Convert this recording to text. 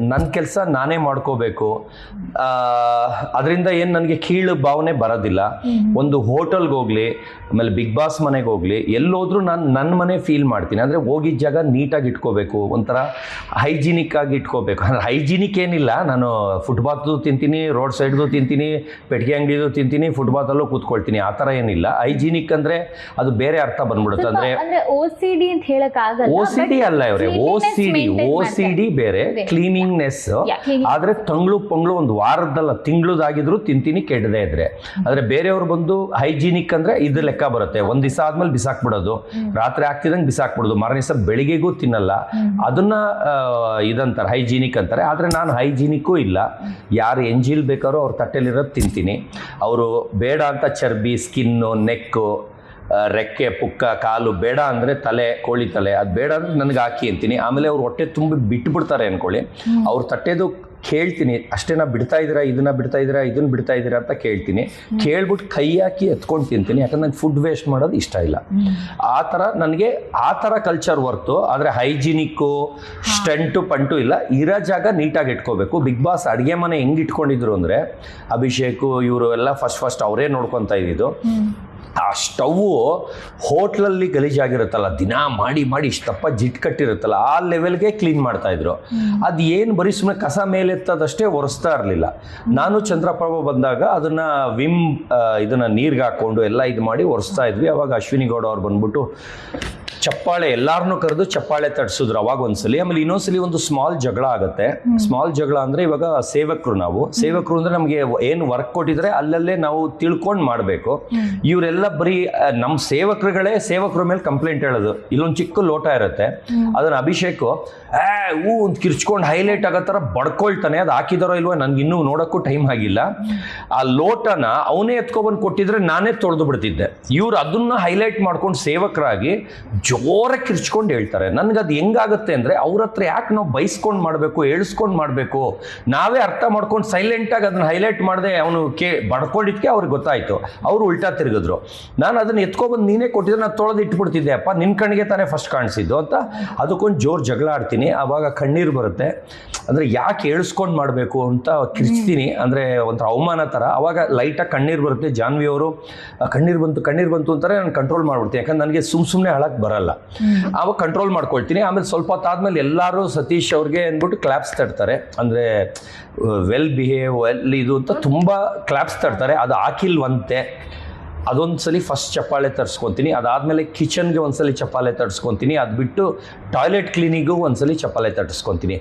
ನನ್ನ ಕೆಲಸ ನಾನೇ ಮಾಡ್ಕೋಬೇಕು. ಅದರಿಂದ ಏನು ನನಗೆ ಕೀಳು ಭಾವನೆ ಬರೋದಿಲ್ಲ. ಒಂದು ಹೋಟೆಲ್ಗೆ ಹೋಗ್ಲಿ ಆಮೇಲೆ ಬಿಗ್ ಬಾಸ್ ಮನೆಗೆ ಹೋಗ್ಲಿ ಎಲ್ಲೋದ್ರೂ ನಾನು ನನ್ನ ಮನೆ ಫೀಲ್ ಮಾಡ್ತೀನಿ. ಅಂದರೆ ಹೋಗಿದ್ದ ಜಾಗ ನೀಟಾಗಿ ಇಟ್ಕೋಬೇಕು ಒಂಥರ ಹೈಜಿನಿಕ್ ಆಗಿ ಇಟ್ಕೋಬೇಕು. ಅಂದರೆ ಹೈಜಿನಿಕ್ ಏನಿಲ್ಲ. ನಾನು ಫುಟ್ಬಾತ್ದು ತಿಂತೀನಿ ರೋಡ್ ಸೈಡ್ದು ತಿಂತೀನಿ ಪೆಟ್ಟಿಗೆ ಅಂಗಡಿದು ತಿಂತೀನಿ ಫುಟ್ಬಾತಲ್ಲೂ ಕೂತ್ಕೊಳ್ತೀನಿ. ಆ ಥರ ಏನಿಲ್ಲ. ಹೈಜಿನಿಕ್ ಅಂದರೆ ಅದು ಬೇರೆ ಅರ್ಥ ಬಂದ್ಬಿಡುತ್ತೆ. ಅಂದರೆ ಓ ಸಿ ಡಿ ಅಂತ ಹೇಳಕ್ ಆಗಲ್ಲ ಓ ಸಿ ಡಿ ಅಲ್ಲ ಇವರೇ. O C D O C D ಬೇರೆ. Cleaningness cleaning. ಆದ್ರೆ ತಂಗ್ಳು ಪಂಗ್ಳು ಒಂದು ವಾರದಲ್ಲ ತಿಂಗ್ಳದಾಗಿದ್ರು ತಿಂತೀನಿ ಕೆಡದೆ ಇದ್ರೆ. ಆದ್ರೆ ಬೇರೆಯವ್ರು ಬಂದು ಹೈಜೀನಿಕ್ ಅಂದ್ರೆ ಇದು ಲೆಕ್ಕ ಬರುತ್ತೆ. ಒಂದ್ ದಿವಸ ಆದ್ಮೇಲೆ ಬಿಸಾಕ್ಬಿಡೋದು. ರಾತ್ರಿ ಆಗ್ತಿದಂಗೆ ಬಿಸಾಕ್ಬಿಡೋದು. ಮಾರನೇ ದಿವಸ ಬೆಳಿಗ್ಗೆಗೂ ತಿನ್ನಲ್ಲ. ಅದನ್ನ ಇದಂತಾರೆ ಹೈಜೀನಿಕ್ ಅಂತಾರೆ. ಆದ್ರೆ ನಾನು ಹೈಜೀನಿಕ್ಕೂ ಇಲ್ಲ. ಯಾರು ಎಂಜಿಲ್ ಬೇಕಾರೋ ಅವ್ರ ತಟ್ಟೆಲಿರೋದು ತಿಂತೀನಿ. ಅವರು ಬೇಡ ಅಂತ ಚರ್ಬಿ ಸ್ಕಿನ್ನು ನೆಕ್ಕು ರೆಕ್ಕೆ ಪುಕ್ಕ ಕಾಲು ಬೇಡ ಅಂದರೆ ತಲೆ ಕೋಳಿ ತಲೆ. ಅದು ಬೇಡ ಅಂದ್ರೆ ನನಗೆ ಹಾಕಿ ಅಂತೀನಿ. ಆಮೇಲೆ ಅವ್ರು ಹೊಟ್ಟೆ ತುಂಬಿ ಬಿಟ್ಬಿಡ್ತಾರೆ ಅನ್ಕೊಳ್ಳಿ. ಅವ್ರು ತಟ್ಟೆದು ಕೇಳ್ತೀನಿ ಅಷ್ಟೇನಾ ಬಿಡ್ತಾ ಇದ್ದೀರಾ ಇದನ್ನ ಬಿಡ್ತಾ ಇದ್ದೀರಾ ಇದನ್ನ ಬಿಡ್ತಾ ಇದ್ದೀರಾ ಅಂತ ಕೇಳ್ತೀನಿ. ಕೇಳ್ಬಿಟ್ಟು ಕೈ ಹಾಕಿ ಎತ್ಕೊಂಡು ತಿಂತೀನಿ. ಯಾಕಂದ್ರೆ ನಂಗೆ ಫುಡ್ ವೇಸ್ಟ್ ಮಾಡೋದು ಇಷ್ಟ ಇಲ್ಲ. ಆ ಥರ ನನಗೆ ಆ ಥರ ಕಲ್ಚರ್ ವರ್ತು ಆದರೆ ಹೈಜಿನಿಕ್ಕು ಸ್ಟಂಟು ಪಂಟು ಇಲ್ಲ. ಇರೋ ಜಾಗ ನೀಟಾಗಿ ಇಟ್ಕೋಬೇಕು. ಬಿಗ್ ಬಾಸ್ ಅಡುಗೆ ಮನೆ ಹೆಂಗೆ ಇಟ್ಕೊಂಡಿದ್ರು ಅಂದರೆ ಅಭಿಷೇಕು ಇವರು ಎಲ್ಲ ಫಸ್ಟ್ ಫಸ್ಟ್ ಅವರೇ ನೋಡ್ಕೊತಾ ಇದ್ದಿದ್ದು. ಆ ಸ್ಟವ್ವು ಹೋಟ್ಲಲ್ಲಿ ಗಲೀಜಾಗಿರುತ್ತಲ್ಲ ದಿನ ಮಾಡಿ ಮಾಡಿ ಇಷ್ಟಪ್ಪ ಜಿಟ್ ಕಟ್ಟಿರುತ್ತಲ್ಲ ಆ ಲೆವೆಲ್ಗೆ ಕ್ಲೀನ್ ಮಾಡ್ತಾ ಇದ್ರು. ಅದು ಏನು ಬರೀ ಸುಮ್ಮನೆ ಕಸ ಮೇಲೆತ್ತದಷ್ಟೇ ಒರೆಸ್ತಾ ಇರಲಿಲ್ಲ. ನಾನು ಚಂದ್ರಪ್ರಭ ಬಂದಾಗ ಅದನ್ನು ವಿಮ್ ಇದನ್ನು ನೀರಿಗೆ ಹಾಕ್ಕೊಂಡು ಹಾಕೊಂಡು ಎಲ್ಲ ಇದು ಮಾಡಿ ಒರೆಸ್ತಾ ಇದ್ವಿ. ಅವಾಗ ಅಶ್ವಿನಿ ಗೌಡ ಅವ್ರು ಬಂದ್ಬಿಟ್ಟು ಚಪ್ಪಾಳೆ ಎಲ್ಲಾರನ್ನೂ ಕರೆದು ಚಪ್ಪಾಳೆ ತಡ್ಸಿದ್ರು. ಅವಾಗ ಒಂದ್ಸಲಿ ಆಮೇಲೆ ಇನ್ನೊಂದ್ಸಲಿ ಒಂದು ಸ್ಮಾಲ್ ಜಗಳ ಆಗುತ್ತೆ. ಸ್ಮಾಲ್ ಜಗಳ ಅಂದ್ರೆ ಇವಾಗ ಸೇವಕರು ನಾವು. ಸೇವಕರು ಅಂದ್ರೆ ನಮಗೆ ಏನು ವರ್ಕ್ ಕೊಟ್ಟಿದ್ರೆ ಅಲ್ಲಲ್ಲೇ ನಾವು ತಿಳ್ಕೊಂಡು ಮಾಡಬೇಕು. ಇವರೆಲ್ಲ ಬರೀ ನಮ್ಮ ಸೇವಕರುಗಳೇ ಸೇವಕರ ಮೇಲೆ ಕಂಪ್ಲೇಂಟ್ ಹೇಳೋದು. ಇಲ್ಲೊಂದು ಚಿಕ್ಕ ಲೋಟ ಇರುತ್ತೆ. ಅದನ್ನ ಅಭಿಷೇಕು ಆ ಹೂ ಒಂದು ಕಿರ್ಚ್ಕೊಂಡು ಹೈಲೈಟ್ ಆಗೋ ಥರ ಬಡ್ಕೊಳ್ತಾನೆ. ಅದು ಹಾಕಿದಾರೋ ಇಲ್ವೋ ನನ್ಗೆ ಇನ್ನೂ ನೋಡೋಕ್ಕೂ ಟೈಮ್ ಆಗಿಲ್ಲ. ಆ ಲೋಟನ ಅವನೇ ಎತ್ಕೊಬಂದು ಕೊಟ್ಟಿದ್ರೆ ನಾನೇ ತೊಳೆದು ಬಿಡ್ತಿದ್ದೆ. ಇವ್ರು ಅದನ್ನ ಹೈಲೈಟ್ ಮಾಡ್ಕೊಂಡು ಸೇವಕರಾಗಿ ಜೋರಾಗಿ ಕಿರ್ಚ್ಕೊಂಡು ಹೇಳ್ತಾರೆ. ನನ್ಗೆ ಅದು ಹೆಂಗಾಗುತ್ತೆ ಅಂದರೆ ಅವ್ರ ಹತ್ರ ಯಾಕೆ ನಾವು ಬೈಸ್ಕೊಂಡು ಮಾಡಬೇಕು ಹೇಳಿಸ್ಕೊಂಡು ಮಾಡಬೇಕು? ನಾವೇ ಅರ್ಥ ಮಾಡ್ಕೊಂಡು ಸೈಲೆಂಟಾಗಿ ಅದನ್ನ ಹೈಲೈಟ್ ಮಾಡಿದೆ ಅವನು ಕೇ, ಬಡ್ಕೊಂಡಿದ್ಕೆ ಅವ್ರಿಗೆ ಗೊತ್ತಾಯಿತು. ಅವರು ಉಲ್ಟಾ ತಿರುಗಿದ್ರು. ನಾನು ಅದನ್ನ ಎತ್ಕೊಬಂದು ನೀನೇ ಕೊಟ್ಟಿದ್ರೆ ನಾನು ತೊಳೆದು ಇಟ್ಬಿಡ್ತಿದ್ದೆ ಅಪ್ಪ ನಿನ್ನ ಕಣ್ಣಿಗೆ ತಾನೇ ಫಸ್ಟ್ ಕಾಣಿಸಿದ್ದು ಅಂತ ಅದಕ್ಕೊಂದು ಜೋರು ಜಗಳ ಆಡ್ತೀನಿ ಆವಾಗ ಕಣ್ಣೀರು ಬರುತ್ತೆ. ಅಂದರೆ ಯಾಕೆ ಏಳ್ಸ್ಕೊಂಡು ಮಾಡಬೇಕು ಅಂತ ಕಿರ್ಚ್ತೀನಿ. ಅಂದರೆ ಒಂಥರ ಅವಮಾನ ಥರ ಆವಾಗ ಲೈಟಾಗಿ ಕಣ್ಣೀರು ಬರುತ್ತೆ. ಜಾನ್ವಿ ಅವರು ಕಣ್ಣೀರು ಬಂತು ಕಣ್ಣೀರು ಬಂತು ಅಂತಾರೆ ನಾನು ಕಂಟ್ರೋಲ್ ಮಾಡ್ಬಿಡ್ತೀನಿ. ಯಾಕಂದ್ರೆ ನನಗೆ ಸುಮ್ ಸುಮ್ಮನೆ ಅಳಕ್ಕೆ ಬರಲ್ಲ. ಆವಾಗ ಕಂಟ್ರೋಲ್ ಮಾಡ್ಕೊಳ್ತೀನಿ. ಆಮೇಲೆ ಸ್ವಲ್ಪ ಹೊತ್ತಾದ್ಮೇಲೆ ಎಲ್ಲರೂ ಸತೀಶ್ ಅವ್ರಿಗೆ ಅಂದ್ಬಿಟ್ಟು ಕ್ಲಾಪ್ಸ್ ತಡ್ತಾರೆ. ಅಂದರೆ ವೆಲ್ ಬಿಹೇವ್ ವೆಲ್ ಇದು ಅಂತ ತುಂಬ ಕ್ಲಾಪ್ಸ್ ತಡ್ತಾರೆ. ಅದು ಹಾಕಿಲ್ವಂತೆ ಅದೊಂದು ಸಲ ಫಸ್ಟ್ ಚಪ್ಪಾಳೆ ತರಿಸ್ಕೊತೀನಿ. ಅದಾದಮೇಲೆ ಕಿಚನ್ಗೆ ಒಂದ್ಸಲಿ ಚಪ್ಪಾಳೆ ತರಿಸ್ಕೊತೀನಿ. ಅದು ಬಿಟ್ಟು ಟಾಯ್ಲೆಟ್ ಕ್ಲೀನಿಗೂ ಒಂದ್ಸಲಿ ಚಪ್ಪಾಳೆ ತರಿಸ್ಕೊತೀನಿ.